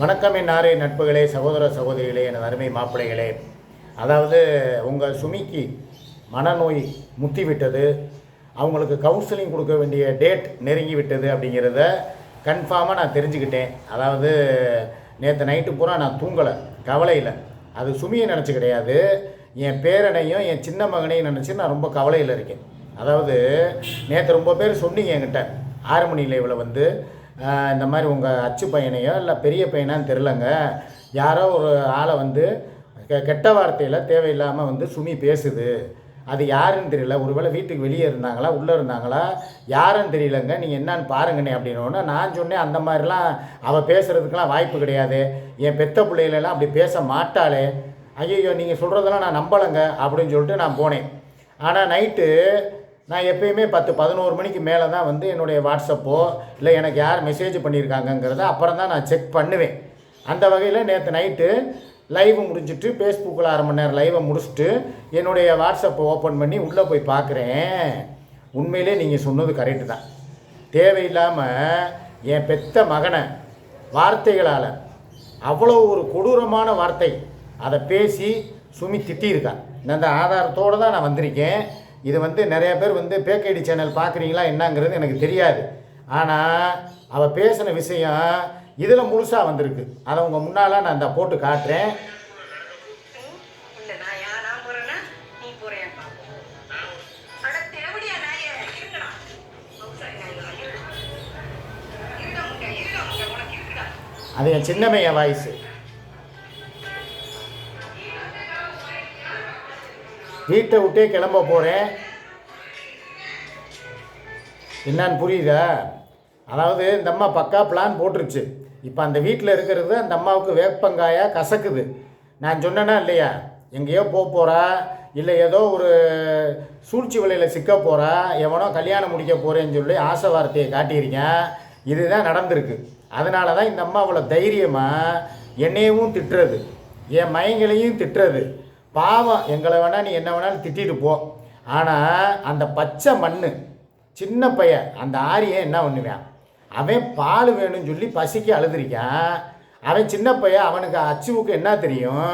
வணக்கம் என் நட்புகளே சகோதர சகோதரிகளே எனது அருமை மாப்பிள்ளைகளே. அதாவது உங்கள் சுமிக்கு மனநோய் முத்தி விட்டது அவங்களுக்கு கவுன்சிலிங் கொடுக்க வேண்டிய டேட் நெருங்கி விட்டது அப்படிங்கிறத கன்ஃபார்மாக நான் தெரிஞ்சுக்கிட்டேன். அதாவது நேற்று நைட்டு பூரா நான் தூங்கலை கவலையில். அது சுமியை நினச்சி கிடையாது. என் பேரனையும் என் சின்ன மகனையும் நினச்சி நான் ரொம்ப கவலையில் இருக்கேன். அதாவது நேற்று ரொம்ப பேர் சொன்னீங்க என்கிட்ட. ஆறு மணி லைவில் வந்து இந்த மாதிரி உங்கள் அச்சு பையனையோ இல்லை பெரிய பையனான்னு தெரிலங்க யாரோ ஒரு ஆளை வந்து கெ- கெட்ட வார்த்தையில் தேவையில்லாமல் வந்து சுமி பேசுது. அது யாருன்னு தெரியல. ஒருவேளை வீட்டுக்கு வெளியே இருந்தாங்களா? உள்ளே இருந்தாங்களா? யாருன்னு தெரியலங்க. நீங்கள் என்னன்னு பாருங்கண்ணே அப்படின்னோடனே நான் சொன்னேன் அந்த மாதிரிலாம் அவள் பேசுகிறதுக்கெலாம் வாய்ப்பு கிடையாது. என் பெத்த பிள்ளைகளெல்லாம் அப்படி பேச மாட்டாளே. ஐயோ நீங்கள் சொல்கிறதெல்லாம் நான் நம்பலைங்க அப்படின்னு சொல்லிட்டு நான் போனேன். ஆனால் நைட்டு நான் எப்பயுமே பத்து பதினோரு மணிக்கு மேலே தான் வந்து என்னுடைய வாட்ஸ்அப்போ இல்லை எனக்கு யார் மெசேஜ் பண்ணியிருக்காங்கங்கிறத அப்புறம் தான் நான் செக் பண்ணுவேன். அந்த வகையில் நேற்று நைட்டு லைவ் முடிஞ்சிட்டு ஃபேஸ்புக்கில் அரை மணி நேரம் லைவை முடிச்சுட்டு என்னுடைய வாட்ஸ்அப்பை ஓப்பன் பண்ணி உள்ளே போய் பார்க்குறேன். உண்மையிலே நீங்கள் சொன்னது கரெக்டு தான். தேவையில்லாமல் என் பெத்த மகனை வார்த்தைகளால் அவ்வளோ ஒரு கொடூரமான வார்த்தை அதை பேசி சுமி திட்டியிருக்கான் இந்த ஆதாரத்தோடு தான் நான் வந்திருக்கேன். இது வந்து நிறைய பேர் வந்து பேக்கைடி சேனல் பார்க்குறீங்களா என்னங்கிறது எனக்கு தெரியாது. ஆனால் அவள் பேசின விஷயம் இதில் முழுசாக வந்திருக்கு. அதை உங்கள் முன்னால் நான் இந்த போட்டு காட்டுறேன். இல்ல நான் யா நான் வீட்டை விட்டே கிளம்ப போகிறேன் என்னன்னு புரியுதா? அதாவது இந்த அம்மா பக்கா பிளான் போட்டுருச்சு. இப்போ அந்த வீட்டில் இருக்கிறது அந்த அம்மாவுக்கு வேப்பங்காயா கசக்குது. நான் சொன்னேன்னா இல்லையா? எங்கேயோ போக போகிறா இல்லை ஏதோ ஒரு சூழ்ச்சி வலையில் சிக்க போகிறா எவனோ கல்யாணம் முடிக்க போகிறேன்னு சொல்லி ஆசை வார்த்தையை காட்டியிருக்கேன் இதுதான் நடந்திருக்கு. அதனால தான் இந்த அம்மா அவ்வளோ தைரியமாக என்னையவும் திட்டுறது. என் மயங்களையும் திட்டுறது. பாவம் எங்களை வேணால் நீ என்ன வேணாலும் திட்டிட்டு போ. ஆனால் அந்த பச்சை மண் சின்ன பையன் அந்த ஆரியன் என்ன பண்ணுவான்? அவன் பால் வேணும்னு சொல்லி பசிக்கு அழுதுருக்கான். அவன் சின்ன பையன் அவனுக்கு அச்சுவுக்கு என்ன தெரியும்?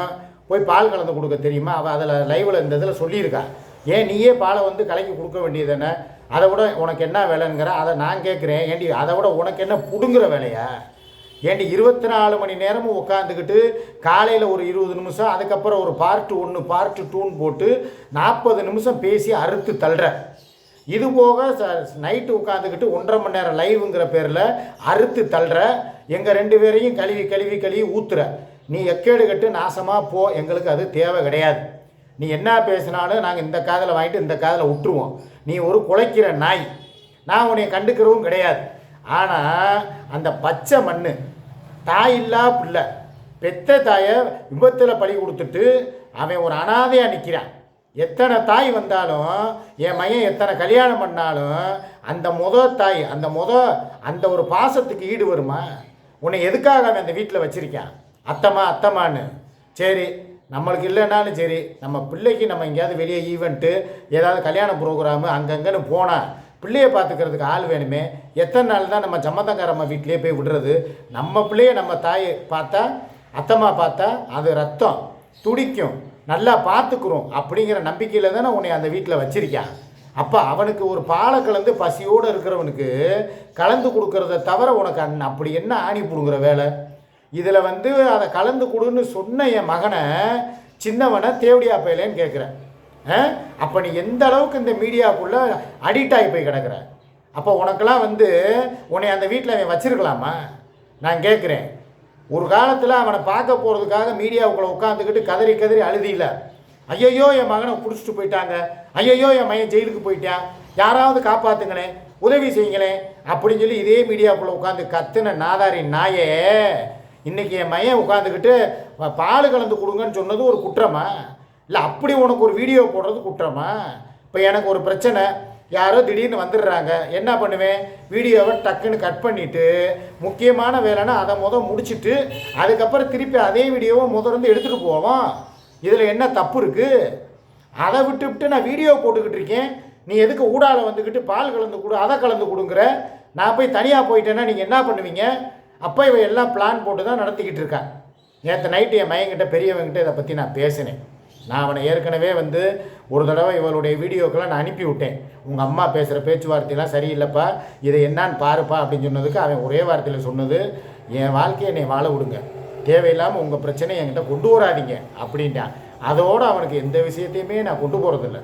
போய் பால் கலந்து கொடுக்க தெரியுமா? அவன் அதில் லைவில் இந்த இதில் சொல்லியிருக்கான் ஏன் நீயே பாலை வந்து கலக்கி கொடுக்க வேண்டியது தானே அதை விட உனக்கு என்ன வேலைங்கிற அதை நான் கேட்குறேன். ஏண்டி அதை விட உனக்கு என்ன பிடுங்குற வேலையா? ஏண்டி இருபத்தி நாலு மணி நேரமும் உட்காந்துக்கிட்டு காலையில் ஒரு இருபது நிமிஷம் அதுக்கப்புறம் ஒரு பார்ட் ஒன்று பார்ட் டூன்னு போட்டு நாற்பது நிமிஷம் பேசி அறுத்து தள்ளுற. இது போக நைட்டு உட்காந்துக்கிட்டு ஒன்றரை மணி நேரம் லைவுங்கிற பேரில் அறுத்து தள்ளுற. எங்கள் ரெண்டு பேரையும் கழுவி கழுவி கழுவி ஊத்துற. நீ எக்கேடு கட்டு நாசமாக போ எங்களுக்கு அது தேவை கிடையாது. நீ என்ன பேசினாலும் நாங்கள் இந்த காதில் வாங்கிட்டு இந்த காதில் விட்டுருவோம். நீ ஒரு குலைக்கிற நாய். நான் உன்னை கண்டுக்கிறவும் கிடையாது. ஆனால் அந்த பச்சை மண் தாயில்லா பிள்ளை. பெத்த தாயை விபத்தில் பழி கொடுத்துட்டு அவன் ஒரு அனாதையாக நிற்கிறான் எத்தனை தாய் வந்தாலும் என் மையன் எத்தனை கல்யாணம் பண்ணாலும் அந்த முத தாய் அந்த முத அந்த ஒரு பாசத்துக்கு ஈடு வருமா? உன்னை எதுக்காக அவன் அந்த வீட்டில் வச்சுருக்கான்? அத்தம்மா அத்தம்மான்னு சரி நம்மளுக்கு இல்லைனாலும் சரி நம்ம பிள்ளைக்கு நம்ம எங்கேயாவது வெளியே ஈவெண்ட்டு ஏதாவது கல்யாண ப்ரோக்ராமு அங்கங்கன்னு போனால் பிள்ளையை பார்த்துக்கிறதுக்கு ஆள் வேணுமே? எத்தனை நாள் தான் நம்ம சம்மந்தக்காரம்மா வீட்டிலே போய் விடுறது? நம்ம பிள்ளைய நம்ம தாயை பார்த்தா அத்தம்மா பார்த்தா அது ரத்தம் துடிக்கும் நல்லா பார்த்துக்குறோம் அப்படிங்கிற நம்பிக்கையில் தானே உன்னை அந்த வீட்டில் வச்சிருக்கான் அப்போ அவனுக்கு ஒரு பாலை கலந்து பசியோடு இருக்கிறவனுக்கு கலந்து கொடுக்கறத தவிர உனக்கு அண்ணன் அப்படி என்ன ஆணி பிடுங்குற வேலை? இதில் வந்து அதை கலந்து கொடுன்னு சொன்ன என் மகனை சின்னவனை தேவடியா பையலேன்னு கேட்குறேன். அப்போ நீ எந்த அளவுக்கு இந்த மீடியாவுக்குள்ளே அடிக்ட் ஆகி போய் கிடக்குற? அப்போ உனக்கெல்லாம் வந்து உன்னை அந்த வீட்டில் அவன் வச்சிருக்கலாமா? நான் கேட்குறேன் ஒரு காலத்தில் அவனை பார்க்க போகிறதுக்காக மீடியாவுக்குள்ளே உட்காந்துக்கிட்டு கதறி கதறி அழுதியில ஐயையோ என் மகனை பிடிச்சிட்டு போயிட்டாங்க. ஐயையோ என் மகன் ஜெயிலுக்கு போயிட்டான். யாராவது காப்பாற்றுங்களேன் உதவி செய்யுங்களேன். அப்படின்னு சொல்லி இதே மீடியாவுக்குள்ளே உட்காந்து கத்துன நாதாரி நாயே இன்றைக்கி என் மையன் உட்காந்துக்கிட்டு பால் கலந்து கொடுங்கன்னு சொன்னது ஒரு குற்றமா? இல்லை அப்படி உனக்கு ஒரு வீடியோ போடுறது குற்றமா? இப்போ எனக்கு ஒரு பிரச்சனை. யாரோ திடீர்னு வந்துடுறாங்க. என்ன பண்ணுவேன்? வீடியோவை டக்குன்னு கட் பண்ணிவிட்டு முக்கியமான வேலைன்னா அதை முதல் முடிச்சிட்டு அதுக்கப்புறம் திருப்பி அதே வீடியோவை முதலிருந்து எடுத்துகிட்டு போவோம். இதில் என்ன தப்பு இருக்குது அதை விட்டு விட்டு நான் வீடியோ போட்டுக்கிட்டு இருக்கேன். நீ எதுக்கு ஊடால வந்துக்கிட்டு பால் கலந்து கொடு அதை கலந்து கொடுங்குற? நான் போய் தனியாக போயிட்டேன்னா நீங்கள் என்ன பண்ணுவீங்க? அப்போ இவன் எல்லாம் பிளான் போட்டு தான் நடத்திக்கிட்டு இருக்கான். நேற்று நைட்டு என் மையங்கிட்ட பெரியவங்கிட்ட இதை பற்றி நான் பேசினேன். நான் அவனை ஏற்கனவே வந்து ஒரு தடவை இவளுடைய வீடியோக்கெல்லாம் நான் அனுப்பி விட்டேன் உங்கள் அம்மா பேசுகிற பேச்சுவார்த்தையெல்லாம் சரியில்லைப்பா. இதை என்னான்னு பாருப்பா அப்படின்னு சொன்னதுக்கு அவன் ஒரே வார்த்தையில் சொன்னது என் வாழ்க்கையை என்னை வாழ விடுங்க. தேவையில்லாமல் உங்கள் பிரச்சனையை என்கிட்ட கொண்டு வராதீங்க. அப்படின்ட்டான். அதோடு அவனுக்கு எந்த விஷயத்தையுமே நான் கொண்டு போகிறதில்ல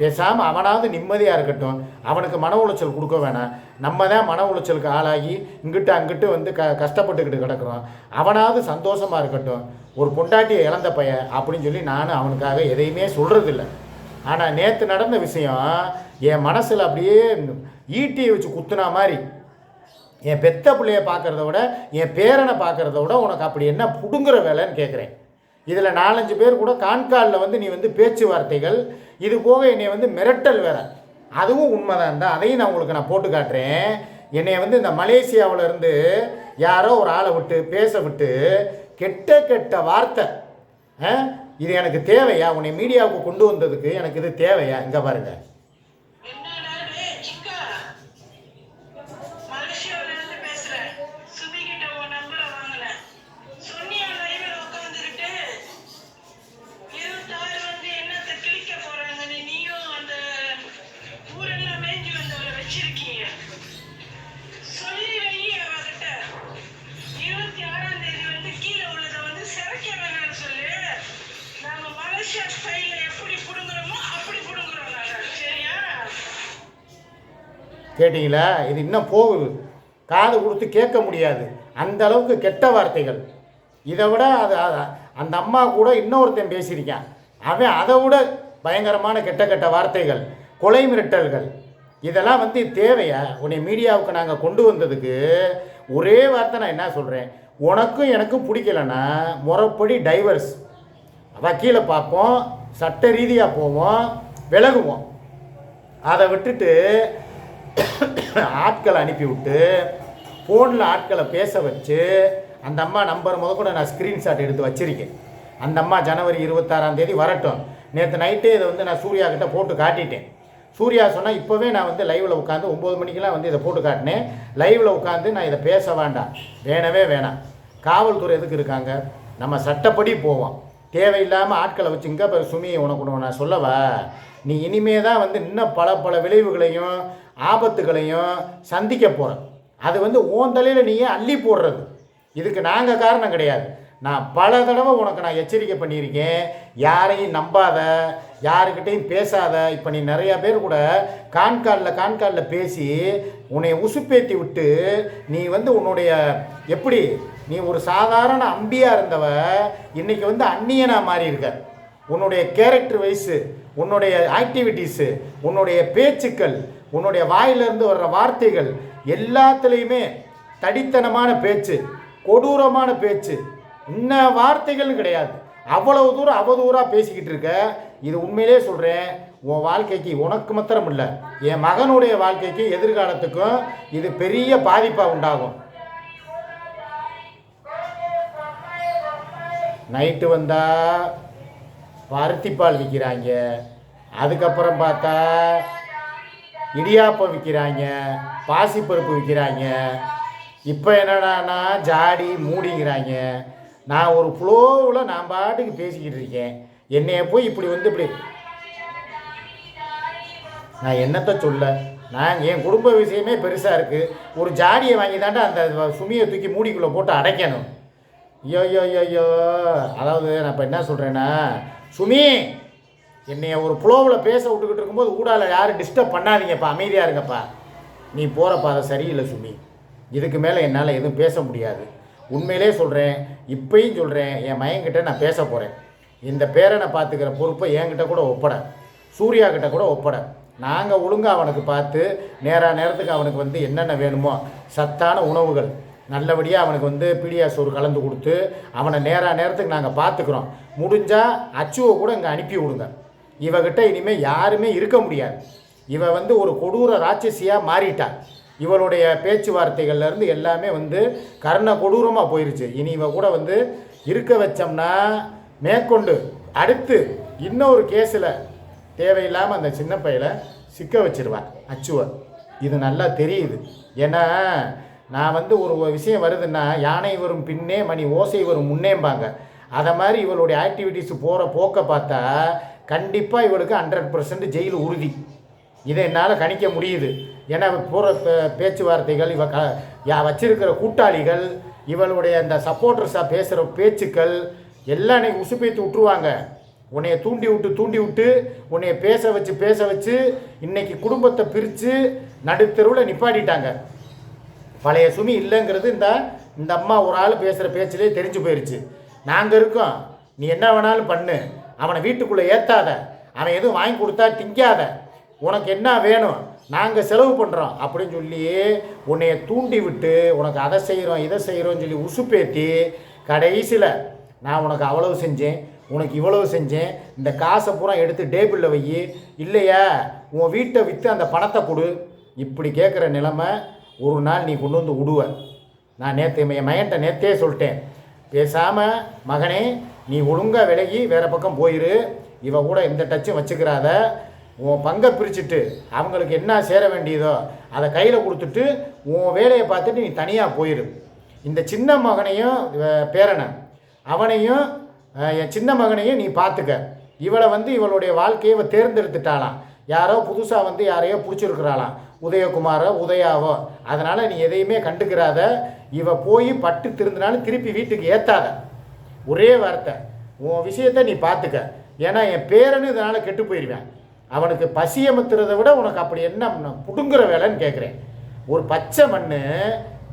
பேசாமல் அவனாவது நிம்மதியாக இருக்கட்டும். அவனுக்கு மன உளைச்சல் கொடுக்க வேணாம். நம்ம தான் மன உளைச்சலுக்கு ஆளாகி இங்கிட்டு அங்கிட்டு வந்து க கஷ்டப்பட்டுக்கிட்டு கிடக்குறோம். அவனாவது சந்தோஷமாக இருக்கட்டும். ஒரு பொண்டாட்டியை இழந்த பையன் அப்படின்னு சொல்லி நானும் அவனுக்காக எதையுமே சொல்கிறதில்ல ஆனால் நேற்று நடந்த விஷயம் என் மனசில் அப்படியே ஈட்டியை வச்சு குத்துனா மாதிரி. என் பெத்த பிள்ளைய பார்க்குறத விட என் பேரனை பார்க்குறத விட உனக்கு அப்படி என்ன புடுங்குற வேலைன்னு கேட்குறேன் இதில் நாலஞ்சு பேர் கூட கான்காலில் வந்து நீ வந்து பேச்சுவார்த்தைகள் இது போக என்னை வந்து மிரட்டல் வேற. அதுவும் உண்மைதான் தான். அதையும் நான் உங்களுக்கு நான் போட்டு காட்டுறேன். என்னை வந்து இந்த மலேசியாவிலேருந்து யாரோ ஒரு ஆளை விட்டு பேச விட்டு கெட்ட கெட்ட வார்த்தை ஆ? இது எனக்கு தேவையா? உன்னை மீடியாவுக்கு கொண்டு வந்ததுக்கு எனக்கு இது தேவையா? இங்கே பாருங்கள் கேட்டிங்களா? இது இன்னும் போகுது. காது கொடுத்து கேட்க முடியாது. அந்த அளவுக்கு கெட்ட வார்த்தைகள். இதை விட அது அந்த அம்மா கூட இன்னொருத்தன் பேசியிருக்கான். அவன் அதை விட பயங்கரமான கெட்ட கெட்ட வார்த்தைகள். கொலை மிரட்டல்கள். இதெல்லாம் வந்து தேவையா? உன்னை மீடியாவுக்கு நாங்கள் கொண்டு வந்ததுக்கு ஒரே வார்த்தை நான் என்ன சொல்கிறேன் உனக்கும் எனக்கும் பிடிக்கலன்னா முறைப்படி டைவர்ஸ். வக்கீலை பார்ப்போம் சட்ட ரீதியாக போவோம் விலகுவோம். அதை விட்டுட்டு ஆட்களை அனுப்பிவிட்டு ஃபோனில் ஆட்களை பேச வச்சு அந்த அம்மா நம்பர் முத கூட நான் ஸ்க்ரீன்ஷாட் எடுத்து வச்சுருக்கேன். அந்த அம்மா ஜனவரி இருபத்தாறாம் தேதி வரட்டும். நேற்று நைட்டே இதை வந்து நான் சூர்யா கிட்ட போட்டு காட்டிட்டேன். சூர்யா சொன்னால் இப்போவே நான் வந்து லைவில் உட்காந்து ஒம்பது மணிக்கெல்லாம் வந்து இதை போட்டு காட்டினேன். லைவில் உட்காந்து நான் இதை பேச வேண்டாம். வேணவே வேணாம். காவல்துறை எதுக்கு இருக்காங்க? நம்ம சட்டப்படி போவோம். தேவையில்லாமல் ஆட்களை வச்சு இங்கே சுமி உனக்கு நான் சொல்லவா? நீ இனிமே தான் வந்து இன்னும் பல பல விளைவுகளையும் ஆபத்துகளையும் சந்திக்க போகிற அது வந்து ஓன் தலையில் நீயே அள்ளி போடுறது. இதுக்கு நாங்கள் காரணம் கிடையாது. நான் பல தடவை உனக்கு நான் எச்சரிக்கை பண்ணியிருக்கேன். யாரையும் நம்பாத யாருக்கிட்டையும் பேசாத இப்போ நீ நிறையா பேர் கூட கான்காலில் கான்காலில் பேசி உன்னை உசுப்பேத்தி விட்டு நீ வந்து உன்னுடைய எப்படி நீ ஒரு சாதாரண அம்பியாக இருந்தவ இன்னைக்கு வந்து அந்நியனாக மாறியிருக்க. உன்னுடைய கேரக்டர் வைஸு உன்னுடைய ஆக்டிவிட்டீஸு உன்னுடைய பேச்சுக்கள் உன்னுடைய வாயிலிருந்து வர்ற வார்த்தைகள் எல்லாத்துலேயுமே தடித்தனமான பேச்சு கொடூரமான பேச்சு. இன்ன வார்த்தைகள் கிடையாது. அவ்வளவு தூரம் அவதூறாக பேசிக்கிட்டு இருக்க. இது உண்மையிலே சொல்கிறேன் உன் வாழ்க்கைக்கு உனக்கு மாத்திரம் இல்லை. என் மகனுடைய வாழ்க்கைக்கு எதிர்காலத்துக்கும் இது பெரிய பாதிப்பாக உண்டாகும். நைட்டு வந்தால் பருத்திப்பால் விற்கிறாங்க. அதுக்கப்புறம் பார்த்தா இடியாப்பம் விற்கிறாங்க பாசிப்பருப்பு விற்கிறாங்க. இப்போ என்னடான்னா ஜாடி மூடிங்கிறாங்க. நான் ஒரு ஃப்ளோவில் நான் பாட்டுக்கு பேசிக்கிட்டு இருக்கேன். என்னைய போய் இப்படி வந்து இப்படி நான் என்னத்த சொல்ல? நான் என் குடும்ப விஷயமே பெருசாக இருக்குது ஒரு ஜாடியை வாங்கி தாண்டா அந்த சுமியை தூக்கி மூடிக்குள்ளே போட்டு அடைக்கணும். ஐயோ ஐயோ ஐயோ அதாவது நான் இப்போ என்ன சொல்கிறேன்னா சுமி என்னைய ஒரு புலோவில் பேச விட்டுக்கிட்டு இருக்கும்போது ஊடால யாரும் டிஸ்டர்ப் பண்ணாதீங்கப்பா அமைதியாக இருங்கப்பா. நீ போகிறப்ப அதை சரியில்லை சுமி. இதுக்கு மேலே என்னால் எதுவும் பேச முடியாது. உண்மையிலே சொல்கிறேன் இப்பையும் சொல்கிறேன் என் மயன்கிட்ட நான் பேச போகிறேன் இந்த பேரனை பார்த்துக்கிற பொறுப்பை என்கிட்ட கூட ஒப்பட. சூர்யா கிட்ட கூட ஒப்பட. நாங்கள் ஒழுங்காக அவனுக்கு பார்த்து நேராக நேரத்துக்கு அவனுக்கு வந்து என்னென்ன வேணுமோ சத்தான உணவுகள். நல்லபடியாக அவனுக்கு வந்து பிடியா கலந்து கொடுத்து அவனை நேராக நேரத்துக்கு நாங்கள் பார்த்துக்குறோம் முடிஞ்சால் அச்சுவை கூட இங்கே அனுப்பி விடுங்க. இவகிட்ட இனிமேல் யாருமே இருக்க முடியாது. இவ வந்து ஒரு கொடூர ராட்சசியாக மாறிட்டாள் இவளுடைய பேச்சுவார்த்தைகள்லேருந்து எல்லாமே வந்து கர்ண கொடூரமாக போயிருச்சு. இனி இவ கூட வந்து இருக்க வச்சோம்னா மேற்கொண்டு அடுத்து இன்னொரு கேஸில் தேவையில்லாமல் அந்த சின்ன பையில சிக்க வச்சிருவான் அச்சுவை. இது நல்லா தெரியுது. ஏன்னா நான் வந்து ஒரு விஷயம் வருதுன்னா யானை வரும் பின்னே மணி ஓசை வரும் முன்னேம்பாங்க. அதை மாதிரி இவளுடைய ஆக்டிவிட்டீஸ் போகிற போக்கை பார்த்தா கண்டிப்பாக இவளுக்கு ஹண்ட்ரட் பர்சன்ட் ஜெயில் உறுதி. இதை என்னால் கணிக்க முடியுது. ஏன்னா போகிற பேச்சுவார்த்தைகள் இவ க யா வச்சிருக்கிற கூட்டாளிகள் இவளுடைய அந்த சப்போர்ட்டர்ஸாக பேசுகிற பேச்சுக்கள் எல்லாம் இன்னைக்கு உசுப்பேத்து விட்டுருவாங்க. உன்னைய தூண்டி விட்டு தூண்டி விட்டு உன்னைய பேச வச்சு பேச வச்சு இன்னைக்கு குடும்பத்தை பிரித்து நடுத்தெருவில் நிப்பாட்டிட்டாங்க. பழைய சுமி இல்லைங்கிறது இந்த இந்த அம்மா ஒரு ஆள் பேசுகிற பேச்சிலே தெரிஞ்சு போயிடுச்சு நாங்கள் இருக்கோம். நீ என்ன வேணாலும் பண்ணு. அவனை வீட்டுக்குள்ளே ஏற்றாத அவன் எதுவும் வாங்கி கொடுத்தா திங்காத. உனக்கு என்ன வேணும்? நாங்கள் செலவு பண்ணுறோம் அப்படின்னு சொல்லி உன்னைய தூண்டி விட்டு உனக்கு அதை செய்கிறோம் இதை செய்கிறோன்னு சொல்லி உசுப்பேற்றி கடைசியில் நான் உனக்கு அவ்வளவு செஞ்சேன் உனக்கு இவ்வளவு செஞ்சேன் இந்த காசை பூரா எடுத்து டேபிளில் வை. இல்லையா? உன் வீட்டை விற்று அந்த பணத்தை கொடு. இப்படி கேட்குற நிலைமை ஒரு நாள் நீ கொண்டு வந்து விடுவ. நான் நேற்று என் மகன்கிட்ட நேற்றே சொல்லிட்டேன். பேசாமல் மகனே நீ ஒழுங்காக விலகி வேறு பக்கம் போயிரு. இவ கூட எந்த டச்சும் வச்சுக்கிறாத. உன் பங்கை பிரிச்சுட்டு அவங்களுக்கு என்ன சேர வேண்டியதோ அதை கையில் கொடுத்துட்டு உன் வேலையை பார்த்துட்டு நீ தனியாக போயிரு. இந்த சின்ன மகனையும் பேரனை அவனையும் என் சின்ன மகனையும் நீ பார்த்துக்க. இவளை வந்து இவளுடைய வாழ்க்கையை தேர்ந்தெடுத்துட்டாளாம். யாரோ புதுசாக வந்து யாரையோ பிடிச்சிருக்கிறாளாம். உதயகுமாரோ உதயாவோ. அதனால் நீ எதையுமே கண்டுக்கிறாத. இவ போய் பட்டு திருந்தினாலும் திருப்பி வீட்டுக்கு ஏற்றாத ஒரே வார்த்தை. உன் விஷயத்தை நீ பார்த்துக்க ஏன்னா என் பேரனு இதனால் கெட்டு போயிடுவேன் அவனுக்கு பசி அமுத்துறதை விட உனக்கு அப்படி என்ன புடுங்குற வேலைன்னு கேட்குறேன் ஒரு பச்சை மண்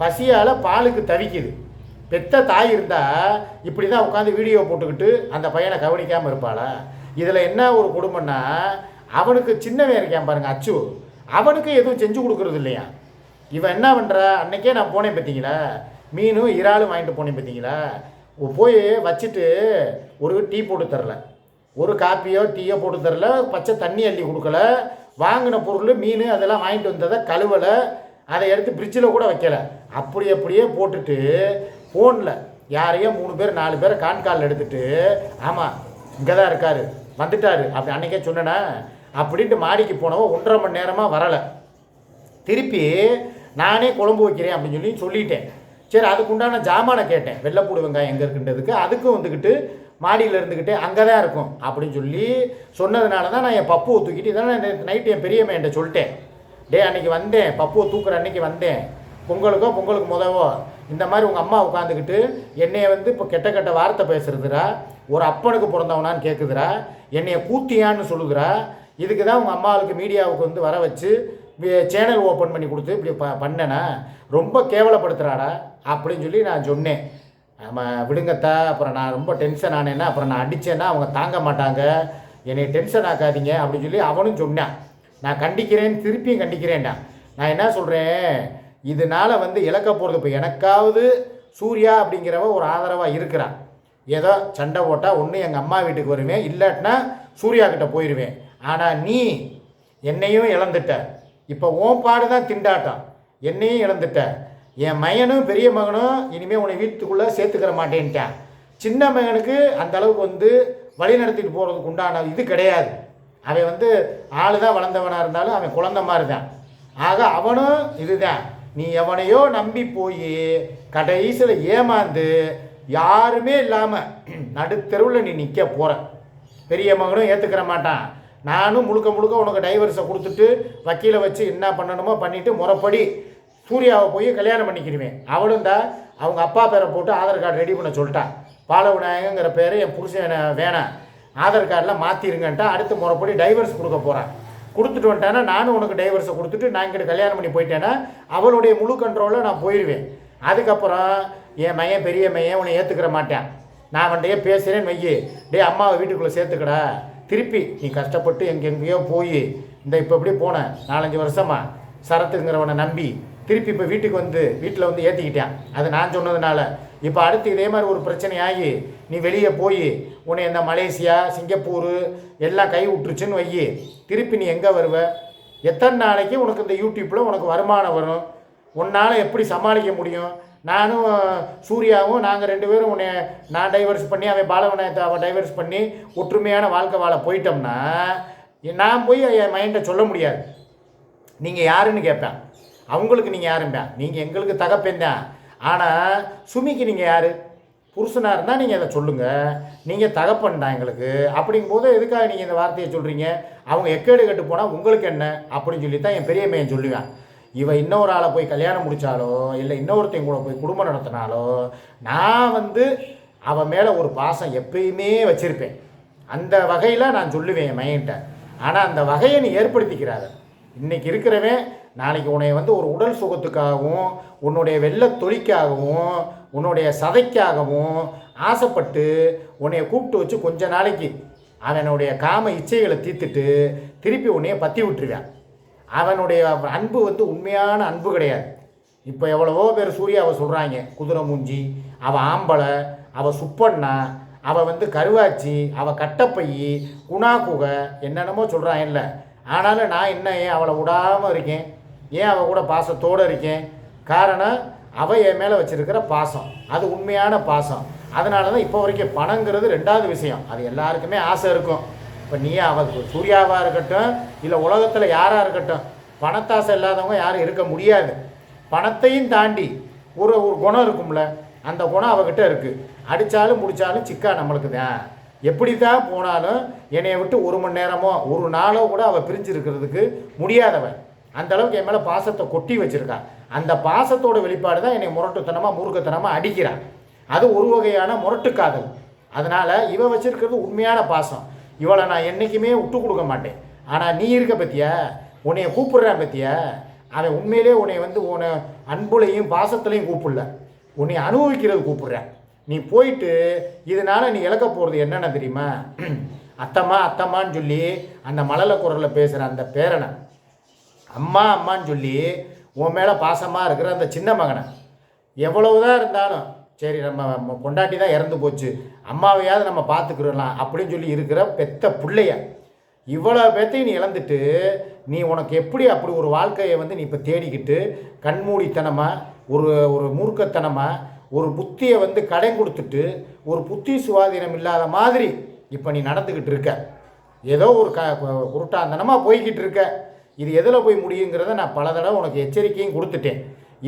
பசியால் பாலுக்கு தவிக்குது. பெத்த தாய் இருந்தால் இப்படி தான் உட்காந்து வீடியோ போட்டுக்கிட்டு அந்த பையனை கவனிக்காமல் இருப்பாளா? இதில் என்ன ஒரு குடும்பம்னா அவனுக்கு சின்னவன் இருக்கான் பாருங்க அச்சு. அவனுக்கு எதுவும் செஞ்சு கொடுக்குறது இல்லையா? இவன் என்ன பண்ணுற அன்னைக்கே நான் போனேன் பார்த்தீங்களா? மீனும் இறாலும் வாங்கிட்டு போனேன் பார்த்தீங்களா? போய் வச்சுட்டு ஒரு டீ போட்டு தரல. ஒரு காப்பியோ டீயோ போட்டு தரல. பச்சை தண்ணி அள்ளி கொடுக்கல. வாங்கின பொருள் மீன் அதெல்லாம் வாங்கிட்டு வந்ததை கழுவலை. அதை எடுத்து ஃப்ரிட்ஜில் கூட வைக்கல. அப்படி அப்படியே போட்டுட்டு ஃபோனில் யாரையோ மூணு பேர் நாலு பேர் கான்கால் எடுத்துட்டு ஆமாம் இங்கே தான் இருக்கார். வந்துட்டார். அப்படி அன்னைக்கே சொன்னேன்னா அப்படின்ட்டு மாடிக்கு போனவன் ஒன்றரை மணி நேரமாக வரலை. திருப்பி நானே குழம்பு வைக்கிறேன் அப்படின்னு சொல்லி சொல்லிட்டேன். சரி அதுக்கு உண்டான ஜாமானை கேட்டேன். வெள்ளைப்பூடு வெங்காயம் எங்கே இருக்குன்றதுக்கு. அதுக்கும் வந்துக்கிட்டு மாடியில் இருந்துக்கிட்டே அங்கே தான் இருக்கும் அப்படின்னு சொல்லி சொன்னதுனால தான் நான் என் பப்புவை தூக்கிட்டு இதெல்லாம் நேற்று நைட்டு என் பெரியம்மா என்கிட்ட சொல்லிட்டேன். டே அன்னைக்கு வந்தேன். பப்புவை தூக்குற அன்னைக்கு வந்தேன். பொங்கலுக்கோ பொங்கலுக்கு முதவோ இந்த மாதிரி உங்கள் அம்மா உட்காந்துக்கிட்டு என்னையை வந்து இப்போ கெட்ட கெட்ட வார்த்தை பேசுறதுடா ஒரு அப்பனுக்கு பிறந்தவனான்னு கேட்குதுடா என்னைய கூத்தியான்னு சொல்லுதுடா இதுக்கு தான் உங்கள் அம்மாவுக்கு மீடியாவுக்கு வந்து வர வச்சு சேனல் ஓப்பன் பண்ணி கொடுத்து இப்படி ப பண்ணேனா ரொம்ப கேவலப்படுத்துகிறாடா அப்படின்னு சொல்லி நான் சொன்னேன். ஆமாம் விடுங்கத்தா அப்புறம் நான் ரொம்ப டென்ஷன் ஆனேன்னா அப்புறம் நான் அடித்தேன்னா அவங்க தாங்க மாட்டாங்க. என்னை டென்ஷன் ஆக்காதீங்க அப்படின்னு சொல்லி அவனும் சொன்னான். நான் கண்டிக்கிறேன் திருப்பியும் கண்டிக்கிறேன்டா. நான் என்ன சொல்கிறேன் இதனால வந்து இழக்க போகிறது இப்போ எனக்காவது சூர்யா அப்படிங்கிறவ ஒரு ஆதரவாக இருக்கிறான் ஏதோ சண்டை போட்டால் ஒன்று எங்கள் அம்மா வீட்டுக்கு வருவேன் இல்லாட்டினா சூர்யா கிட்டே போயிடுவேன் ஆனால் நீ என்னையும் இழந்துட்ட. இப்போ உன் பாடு தான் திண்டாட்டம். என்னையும் இழந்துட்ட. என் மகனும் பெரிய மகனும் இனிமேல் உன்னை வீட்டுக்குள்ளே சேர்த்துக்கிற மாட்டேன்ட்டான். சின்ன மகனுக்கு அந்த அளவுக்கு வந்து வழி நடத்திட்டு போகிறதுக்கு உண்டான இது கிடையாது. அவன் வந்து ஆளு தான் வளர்ந்தவனாக இருந்தாலும் அவன் குழந்த மாதிரி தான் ஆக அவனும் இதுதான். நீ எவனையோ நம்பி போய் கடைசியில் ஏமாந்து யாருமே இல்லாமல் நடுத்தெருவில் நீ நிற்க போகிற பெரிய மகனும் ஏற்றுக்கிற மாட்டான். நானும் முழுக்க முழுக்க உனக்கு டைவர்ஸை கொடுத்துட்டு வக்கீலை வச்சு என்ன பண்ணணுமோ பண்ணிவிட்டு முறைப்படி சூர்யாவை போய் கல்யாணம் பண்ணிக்கிடுவேன். அவளும் தான் அவங்க அப்பா பேரை போட்டு ஆதார் கார்டு ரெடி பண்ண சொல்லிட்டான் பாலவிநாயகங்கிற பேர் என் புருஷன் வேணாம் ஆதார் கார்டில் மாற்றிருங்கன்ட்டா அடுத்து முறைப்படி டைவர்ஸ் கொடுக்க போகிறான் கொடுத்துட்டு வந்துட்டானா நானும் உனக்கு டைவர்ஸை கொடுத்துட்டு நான் இங்கிட்ட கல்யாணம் பண்ணி போயிட்டேன்னா அவளுடைய முழு கண்ட்ரோலில் நான் போயிடுவேன் அதுக்கப்புறம் என் மையன் பெரிய மையன் உன்னை ஏற்றுக்கிற மாட்டேன். நான் வந்துட்டே பேசுகிறேன்னு வையி. டே அம்மாவை வீட்டுக்குள்ளே சேர்த்துக்கடா. திருப்பி நீ கஷ்டப்பட்டு எங்கெங்கேயோ போய் இந்த இப்போ எப்படி போனேன் நாலஞ்சு வருஷமா சரத்துங்கிறவனை நம்பி திருப்பி இப்போ வீட்டுக்கு வந்து வீட்டில் வந்து ஏற்றிக்கிட்டேன் அது நான் சொன்னதுனால. இப்போ அடுத்து இதே மாதிரி ஒரு பிரச்சனை ஆகி நீ வெளியே போய் உன்னை இந்த மலேசியா சிங்கப்பூர் எல்லாம் கை விட்டுருச்சுன்னு வையி திருப்பி நீ எங்கே வருவ? எத்தனை நாளைக்கு உனக்கு இந்த யூடியூப்பில் உனக்கு வருமானம் வரும்? உன்னால் எப்படி சமாளிக்க முடியும்? நானும் சூர்யாவும் நாங்கள் ரெண்டு பேரும் உன்னை நான் டைவர்ஸ் பண்ணி அவன் பாலவனத்தை அவன் டைவர்ஸ் பண்ணி ஒற்றுமையான வாழ்க்கை வாழ போயிட்டோம்னா நான் போய் என் மைண்டை சொல்ல முடியாது. நீங்கள் யாருன்னு கேட்பேன். அவங்களுக்கு நீங்கள் யாரும்பேன்? நீங்கள் எங்களுக்கு தகப்பேன் தான். ஆனால் சுமிக்கு நீங்கள் யார்? புருஷனாக இருந்தால் நீங்கள் அதை சொல்லுங்கள் நீங்கள் தகப்பன் எங்களுக்கு. அப்படிங்கும்போது எதுக்காக நீங்கள் இந்த வார்த்தையை சொல்கிறீங்க அவங்க எக்கேடு கட்டு போனால் உங்களுக்கு என்ன? அப்படின்னு சொல்லி தான் என் பெரிய மையன் சொல்லுவேன். இவ இன்னொரு ஆளை போய் கல்யாணம் முடித்தாலோ இல்லை இன்னொருத்தையும் கூட போய் குடும்பம் நடத்தினாலோ நான் வந்து அவன் மேலே ஒரு பாசம் எப்பயுமே வச்சுருப்பேன். அந்த வகையில் நான் சொல்லுவேன் என் மையன்ட்ட. ஆனால் அந்த வகையை நீ ஏற்படுத்திக்கிறாத. இன்றைக்கி இருக்கிறவன் நாளைக்கு உன்னை வந்து ஒரு உடல் சுகத்துக்காகவும் உன்னுடைய வெள்ள தொழிக்காகவும் உன்னுடைய சதைக்காகவும் ஆசைப்பட்டு உன்னைய கூப்பிட்டு வச்சு கொஞ்ச நாளைக்கு அவனுடைய காம இச்சைகளை தீர்த்துட்டு திருப்பி உன்னைய பற்றி விட்டுருவேன். அவனுடைய அன்பு வந்து உண்மையான அன்பு கிடையாது. இப்போ எவ்வளவோ பேர் சூர்யாவை சொல்கிறாங்க குதிரை மூஞ்சி அவள் ஆம்பளை அவள் சுப்பண்ணா அவள் வந்து கருவாச்சி அவள் கட்டப்பையி குணா குகை என்னென்னமோ சொல்கிறான் இல்லை. ஆனாலும் நான் என்ன ஏன் அவளை விடாமல் இருக்கேன்? ஏன் அவள் கூட பாசத்தோடு இருக்கேன்? காரணம் அவள் என் மேலே வச்சுருக்கிற பாசம். அது உண்மையான பாசம். அதனால தான் இப்போ வரைக்கும் பணங்கிறது ரெண்டாவது விஷயம். அது எல்லாருக்குமே ஆசை இருக்கும். இப்போ நீ சூர்யாவாக இருக்கட்டும் இல்லை உலகத்தில் யாராக இருக்கட்டும் பணத்தாசை இல்லாதவங்க யாரும் இருக்க முடியாது. பணத்தையும் தாண்டி ஒரு ஒரு குணம் இருக்கும்ல அந்த குணம் அவகிட்ட இருக்குது அடித்தாலும் முடித்தாலும் சிக்கா நம்மளுக்கு தான். எப்படி தான் போனாலும் என்னைய விட்டு ஒரு மணி நேரமோ ஒரு நாளோ கூட அவள் பிரிஞ்சு இருக்கிறதுக்கு முடியாதவன். அந்த அளவுக்கு என் மேலே பாசத்தை கொட்டி வச்சுருக்கான் அந்த பாசத்தோட வெளிப்பாடு தான் என்னை முரட்டுத்தனமாக மூர்க்கத்தனமாக அடிக்கிறான் அது ஒரு வகையான முரட்டு காதல் அதனால் இவ வச்சுருக்கிறது உண்மையான பாசம். இவளை நான் என்றைக்குமே விட்டு கொடுக்க மாட்டேன். ஆனால் நீ இருக்க பத்தியா? உன்னைய கூப்பிடுறான் பத்தியா? அவன் உண்மையிலே உன்னை வந்து உன்னை அன்புலையும் பாசத்துலையும் கூப்பிடல. உன்னை அனுபவிக்கிறது கூப்பிடுறேன் நீ போயிட்டு இதனால் நீ இழக்க போகிறது என்னென்ன தெரியுமா? அத்தம்மா அத்தம்மான்னு சொல்லி அந்த மழலை குரலில் பேசுகிற அந்த பேரனை. அம்மா அம்மான்னு சொல்லி உன் மேலே பாசமாக இருக்கிற அந்த சின்ன மகனை. எவ்வளவுதான் இருந்தாலும் சரி நம்ம கொண்டாட்டி தான் இறந்து போச்சு. அம்மாவையாவது நம்ம பார்த்துக்கிறலாம் அப்படின்னு சொல்லி இருக்கிற பெத்த பிள்ளைய. இவ்வளோ பேத்தையும் நீ இழந்துட்டு நீ உனக்கு எப்படி அப்படி ஒரு வாழ்க்கையை வந்து நீ இப்போ தேடிக்கிட்டு கண்மூடித்தனமாக ஒரு ஒரு மூர்க்கத்தனமாக ஒரு புத்தியை வந்து கடை கொடுத்துட்டு ஒரு புத்தி சுவாதீனம் இல்லாத மாதிரி இப்போ நீ நடந்துக்கிட்டு இருக்க. ஏதோ ஒரு க குருட்டாந்தனமாக போய்கிட்டு இருக்க. இது எதில் போய் முடியுங்கிறத நான் பல தடவை உனக்கு எச்சரிக்கையும் கொடுத்துட்டேன்.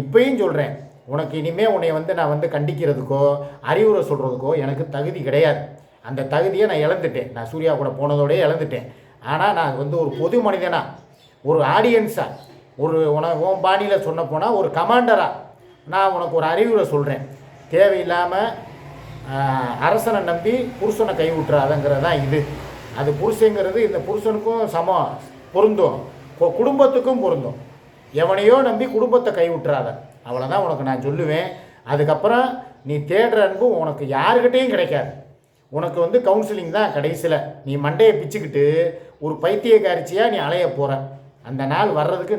இப்பையும் சொல்கிறேன் உனக்கு இனிமேல் உன்னை வந்து நான் வந்து கண்டிக்கிறதுக்கோ அறிவுரை சொல்கிறதுக்கோ எனக்கு தகுதி கிடையாது. அந்த தகுதியை நான் இழந்துட்டேன். நான் சூர்யா கூட போனதோடய இழந்துட்டேன். ஆனால் நான் வந்து ஒரு பொது மனிதனாக ஒரு ஆடியன்ஸாக ஒரு உன உன் பாணியில் சொன்ன போனால் ஒரு கமாண்டராக நான் உனக்கு ஒரு அறிவுரை சொல்கிறேன் தேவையில்லாமல் அரசனை நம்பி புருஷனை கைவிட்டுறாதங்கிறது தான் இது. அது புருஷங்கிறது இந்த புருஷனுக்கும் சமம் பொருந்தும். குடும்பத்துக்கும் பொருந்தும். எவனையோ நம்பி குடும்பத்தை கைவிட்டுறாத. அவ்வளோதான் உனக்கு நான் சொல்லுவேன். அதுக்கப்புறம் நீ தேடுற அன்பு உனக்கு யாருக்கிட்டேயும் கிடைக்காது. உனக்கு வந்து கவுன்சிலிங் தான் கடைசியில். நீ மண்டையை பிச்சுக்கிட்டு ஒரு பைத்தியக்காரிச்சியாக நீ அலைய போகிற அந்த நாள் வர்றதுக்கு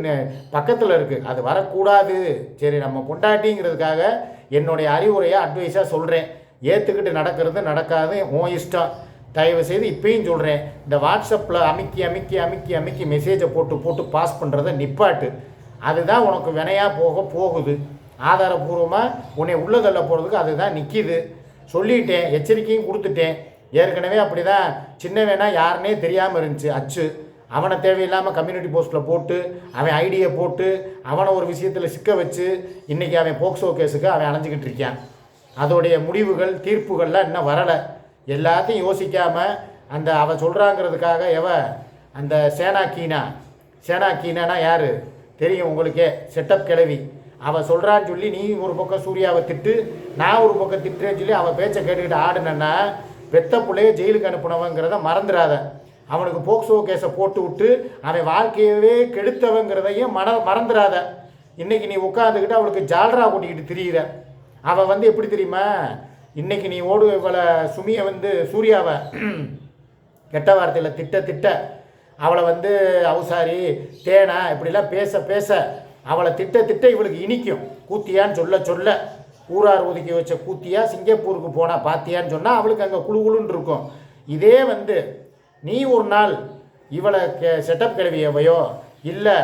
பக்கத்தில் இருக்குது அது வரக்கூடாது. சரி நம்ம பொண்டாட்டிங்கிறதுக்காக என்னுடைய அறிவுரையாக அட்வைஸாக சொல்கிறேன் ஏற்றுக்கிட்டு நடக்கிறது நடக்காது. உன் இஷ்டம். தயவு செய்து இப்பயும் சொல்கிறேன் இந்த வாட்ஸ்அப்பில் அமுக்கி அமுக்கி அமுக்கி அமுக்கி மெசேஜை போட்டு போட்டு பாஸ் பண்ணுறத நிப்பாட்டு. அதுதான் உனக்கு வினையாக போக போகுது. ஆதாரபூர்வமாக உன்னை உள்ளதள்ள போகிறதுக்கு அதுதான் நிற்கிது சொல்லிட்டேன் எச்சரிக்கையும் கொடுத்துட்டேன். ஏற்கனவே அப்படி தான் சின்ன வேணா யாருன்னே தெரியாமல் இருந்துச்சு அச்சு. அவனை தேவையில்லாமல் கம்யூனிட்டி போஸ்ட்டில் போட்டு அவன் ஐடியை போட்டு அவனை ஒரு விஷயத்தில் சிக்க வச்சு இன்றைக்கி அவன் போக்சோ கேஸுக்கு அவன் அணைஞ்சிக்கிட்டு இருக்கான். அதோடைய முடிவுகள் தீர்ப்புகள்லாம் இன்னும் வரலை. எல்லாத்தையும் யோசிக்காமல் அந்த அவன் சொல்கிறாங்கிறதுக்காக எவ? அந்த சேனா கீனா. சேனா கீனானா யார்? தெரியும் உங்களுக்கே. செட்டப் கிளவி அவள் சொல்கிறான்னு சொல்லி நீ ஒரு பக்கம் சூர்யாவை திட்டு நான் ஒரு பக்கம் திட்டுறேன்னு சொல்லி அவள் பேச்சை கேட்டுக்கிட்டு ஆடுனேன்னா வெத்த பிள்ளைய ஜெயிலுக்கு அனுப்பினவங்கிறத மறந்துடாத அவனுக்கு போக்சோ கேஸை போட்டு விட்டு அவன் வாழ்க்கையவே கெடுத்தவங்கிறதையும் மன மறந்துடாத இன்றைக்கி நீ உட்காந்துக்கிட்டு அவளுக்கு ஜால்ரா கூட்டிக்கிட்டு திரியிற. அவள் வந்து எப்படி தெரியுமா? இன்றைக்கி நீ ஓடு இவளை சுமியை வந்து சூர்யாவை கெட்ட வார்த்தையில் திட்ட திட்ட அவளை வந்து அவுசாரி தேனா இப்படிலாம் பேச பேச. அவளை திட்ட திட்ட இவளுக்கு இனிக்கும். கூத்தியான்னு சொல்ல சொல்ல. ஊரார் ஒதுக்கி வச்ச கூத்தியா சிங்கப்பூருக்கு போனா பாத்தியான்னு சொன்னால் அவளுக்கு அங்கே குழு குழுன்னு இருக்கும். இதே வந்து நீ ஒரு நாள் இவளை செட்டப் கிழவியவையோ இல்லை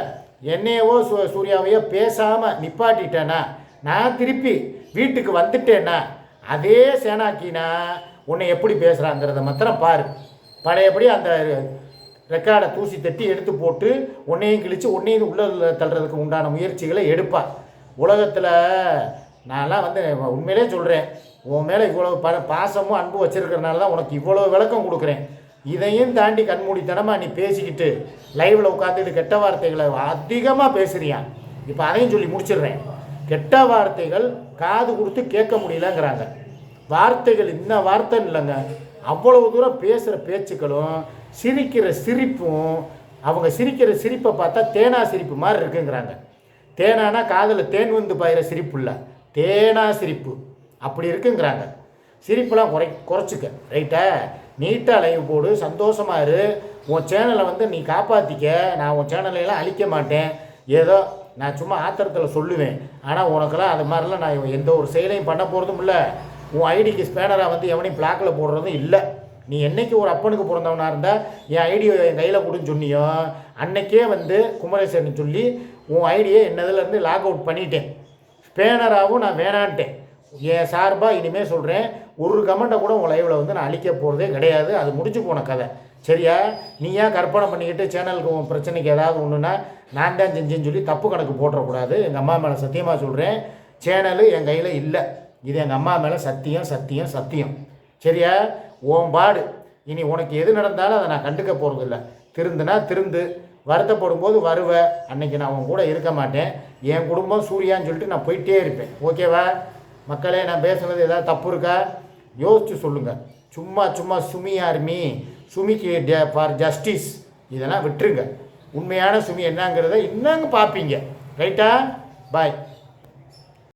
என்னையவோ சூ சூர்யாவையோ பேசாமல் நிப்பாட்டிட்டேனா? நான் திருப்பி வீட்டுக்கு வந்துட்டேன்னா அதே சேனாக்கினா உன்னை எப்படி பேசுகிறாங்கிறத மாத்திரம் பாரு. பழையபடி அந்த ரெக்கார்டை தூசி தட்டி எடுத்து போட்டு உன்னையும் கிழித்து உன்னையும் உள்ள தள்ளுறதுக்கு உண்டான முயற்சிகளை எடுப்பார். உலகத்தில் நான்லாம் வந்து உண்மையிலே சொல்கிறேன் உன் மேலே இவ்வளோ ப பாசமும் அன்பு வச்சுருக்கிறனால தான் உனக்கு இவ்வளோ விளக்கம் கொடுக்குறேன். இதையும் தாண்டி கண்மூடித்தனமாக நீ பேசிக்கிட்டு லைவில் உட்காந்துட்டு கெட்ட வார்த்தைகளை அதிகமாக பேசுகிறியான் இப்போ அதையும் சொல்லி முடிச்சிடுறேன். கெட்ட வார்த்தைகள் காது கொடுத்து கேட்க முடியலங்கிறாங்க. வார்த்தைகள் இந்த வார்த்தைன்னு இல்லைங்க. அவ்வளவு தூரம் பேசுகிற பேச்சுக்களும் சிரிக்கிற சிரிப்பும் அவங்க சிரிக்கிற சிரிப்பை பார்த்தா தேனா சிரிப்பு மாதிரி இருக்குங்கிறாங்க. தேனானா காதில் தேன் வந்து பாயிற சிரிப்பு இல்லை தேனா சிரிப்பு. அப்படி இருக்குங்கிறாங்க. சிரிப்பெல்லாம் குறை குறைச்சிக்க. ரைட்டா? நீட்டாக லைவ் போடு சந்தோஷமா இரு. உன் சேனலை வந்து நீ காப்பாற்றிக்க நான் உன் சேனலையெல்லாம் அழிக்க மாட்டேன். ஏதோ நான் சும்மா ஆத்திரத்தில் சொல்லுவேன். ஆனால் உனக்கெல்லாம் அது மாதிரிலாம் நான் எந்த ஒரு செயலையும் பண்ண போகிறதும் இல்லை. உன் ஐடிக்கு ஸ்பேனராக வந்து எவனையும் பிளாக்கில் போடுறதும் இல்லை. நீ என்றைக்கு ஒரு அப்பனுக்கு பிறந்தவனா இருந்தால் என் ஐடியை என் கையில் கொடுன்னு சொன்னியோ அன்னைக்கே வந்து குமரேசன் சொல்லி உன் ஐடியை என்னதுலேருந்து லாக் அவுட் பண்ணிட்டேன். ஸ்பேனராகவும் நான் வேணான்ட்டேன். என் சார்பாக இனிமேல் சொல்கிறேன் ஒரு கமெண்ட்டை கூட உன் லைவில் வந்து நான் அழிக்க போகிறதே கிடையாது. அது முடிச்சு போன கதை. சரியா? நீ ஏன் கற்பனை பண்ணிக்கிட்டு சேனலுக்கு உன் பிரச்சனைக்கு ஏதாவது ஒன்றுன்னா நான் தான் செஞ்சேன்னு சொல்லி தப்பு கணக்கு போட்டுறக்கூடாது. எங்கள் அம்மா மேலே சத்தியமாக சொல்கிறேன் சேனலு என் கையில் இல்லை. இது எங்கள் அம்மா மேலே சத்தியம் சத்தியம் சத்தியம். சரியா? உன் பாடு. இனி உனக்கு எது நடந்தாலும் அதை நான் கண்டுக்க போகிறதில்ல திருந்துனா திருந்து வருத்தப்படும் போது வருவேன் அன்னைக்கு நான் உன் கூட இருக்க மாட்டேன். என் குடும்பம் சூர்யான்னு சொல்லிட்டு நான் போயிட்டே இருப்பேன். ஓகேவா மக்களே நான் பேசுனது ஏதாவது தப்பு இருக்கா? யோசிச்சு சொல்லுங்கள் சும்மா சும்மா சுமி ஆர்மி சுமிக்கு ஃபார் ஜஸ்டிஸ். இதெல்லாம் விட்டுருங்க. உண்மையான சுமி என்னங்கிறத இன்னங்க பார்ப்பீங்க. ரைட்டா பாய்